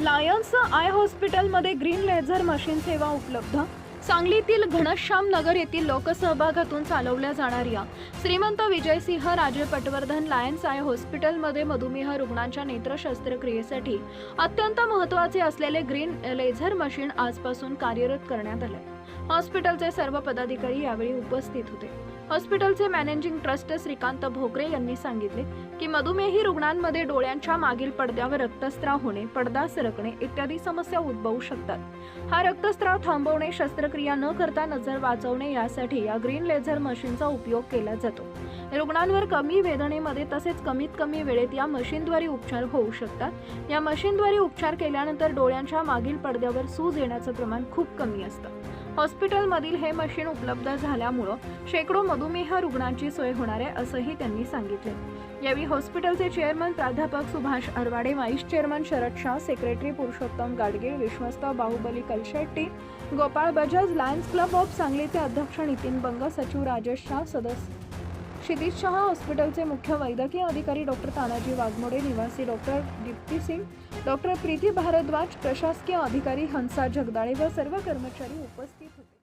Lions eye हॉस्पिटलमध्ये green laser machine सेवा उपलब्ध. सांगलीतील घनश्याम नगर येथील लोकसहभागातून चालवल्या जाणाऱ्या श्रीमंत विजयसिंह राजे पटवर्धन लायन्स आय हॉस्पिटलमध्ये मधुमेह रुग्णांच्या नेत्र शस्त्रक्रियेसाठी अत्यंत महत्त्वाचे असलेले ग्रीन लेझर मशीन आजपासून कार्यरत करण्यात आले हॉस्पिटलचे सर्व पदाधिकारी यावेळी उपस्थित होते. हॉस्पिटलचे मॅनेजिंग ट्रस्ट श्रीकांत भोकरे यांनी सांगितले की मधुमेही रुग्णांमध्ये डोळ्यांच्या मागील पडद्यावर रक्तस्राव होणे पडदा सरकणे इत्यादी समस्या उद्भवू शकतात. हा रक्तस्राव थांबवणे शस्त्रक्रिया न करता नजर वाचवणे यासाठी या ग्रीन लेझर मशीनचा उपयोग केला जातो. रुग्णांवर कमी वेदनेमध्ये तसेच कमीत कमी वेळेत या मशीनद्वारे उपचार होऊ शकतात. या मशीनद्वारे उपचार केल्यानंतर डोळ्यांच्या मागील पडद्यावर सूज येण्याचं प्रमाण खूप कमी असतं. हॉस्पिटलमधील हे मशीन उपलब्ध झाल्यामुळं शेकडो मधुमेह रुग्णांची सोय होणार आहे असंही त्यांनी सांगितले. यावेळी हॉस्पिटलचे चेअरमन प्राध्यापक Subhash Arwade vice chairman Sharad Shah secretary Purushottam Gadge विश्वस्त Bahubali Kalshetti Gopal Bajaj Lions club of सांगलीचे अध्यक्ष नितीन बंग सचिव राजेश शाह सदस्य क्षितिज शहा हॉस्पिटलचे मुख्य वैद्यकीय अधिकारी डॉक्टर तानाजी वाघमोडे निवासी डॉक्टर दीप्ती सिंग डॉक्टर प्रीती भारद्वाज प्रशासकीय अधिकारी हंसा जगदाळे व सर्व कर्मचारी उपस्थित होते.